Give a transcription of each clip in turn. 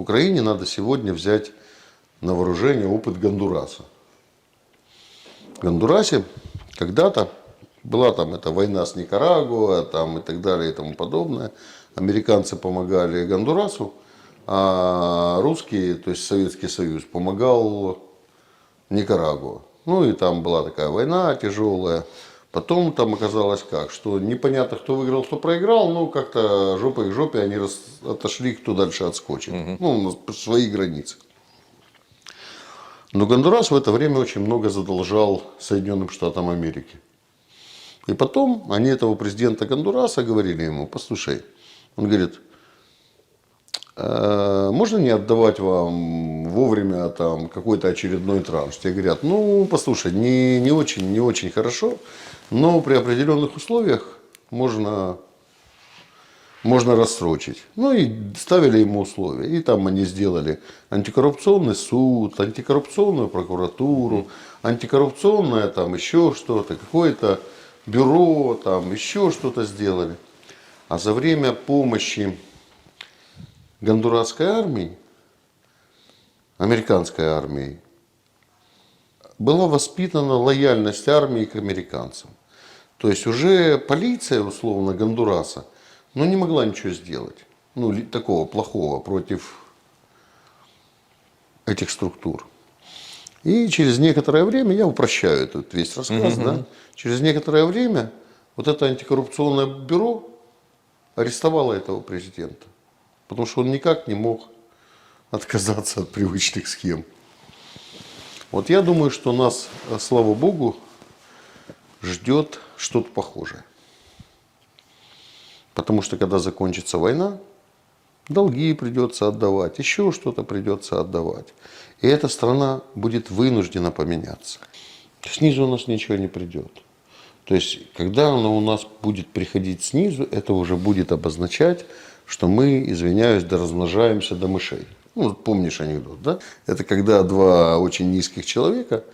Украине надо сегодня взять на вооружение опыт Гондураса. В Гондурасе когда-то была там эта война с Никарагуа там и так далее и тому подобное. Американцы помогали Гондурасу, а русские, то есть Советский Союз, помогал Никарагуа. Ну и там была такая война тяжелая. Потом там оказалось как, что непонятно, кто выиграл, кто проиграл, но как-то жопой к жопе они рас- отошли, кто дальше отскочит. Ну, на свои границы. Но Гондурас в это время очень много задолжал Соединенным Штатам Америки. И потом они этого президента Гондураса говорили ему, послушай, он говорит, «Э, можно не отдавать вам вовремя там какой-то очередной транш? Те говорят, ну, послушай, не, не очень, не очень хорошо, но при определенных условиях можно, можно рассрочить. Ну и ставили ему условия. И там они сделали антикоррупционный суд, антикоррупционную прокуратуру, антикоррупционное там еще что-то, какое-то бюро, там еще что-то сделали. А за время помощи гондурасской армии, американской армии, была воспитана лояльность армии к американцам. То есть уже полиция, условно, Гондураса, ну, не могла ничего сделать. Ну, такого плохого против этих структур. И через некоторое время, я упрощаю этот весь рассказ, да, через некоторое время вот это антикоррупционное бюро арестовало этого президента. Потому что он никак не мог отказаться от привычных схем. Вот я думаю, что нас, э, слава богу, ждет что-то похожее. Потому что когда закончится война, долги придется отдавать, еще что-то придется отдавать. И эта страна будет вынуждена поменяться. Снизу у нас ничего не придет. То есть, когда оно у нас будет приходить снизу, это уже будет обозначать, что мы, извиняюсь, да размножаемся до мышей. Ну, помнишь анекдот, да? Это когда два очень низких человека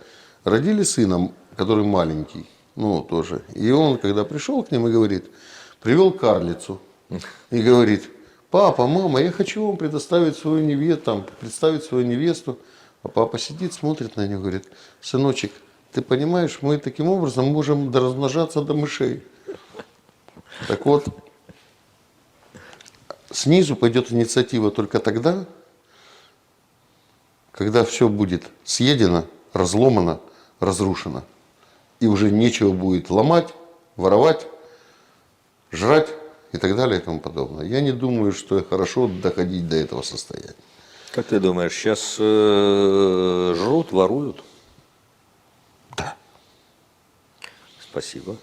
родили сына, который маленький, ну, тоже. И он, когда пришел к ним и говорит, привел карлицу и говорит, папа, мама, я хочу вам предоставить свою невесту, там, представить свою невесту. А папа сидит, смотрит на него, говорит, сыночек, ты понимаешь, мы таким образом можем размножаться до мышей. Так вот, снизу пойдет инициатива только тогда, когда все будет съедено, разломано, разрушено. И уже нечего будет ломать, воровать, жрать и так далее и тому подобное. Я не думаю, что хорошо доходить до этого состояния. Как ты думаешь, сейчас э, жрут, воруют? Да. Спасибо.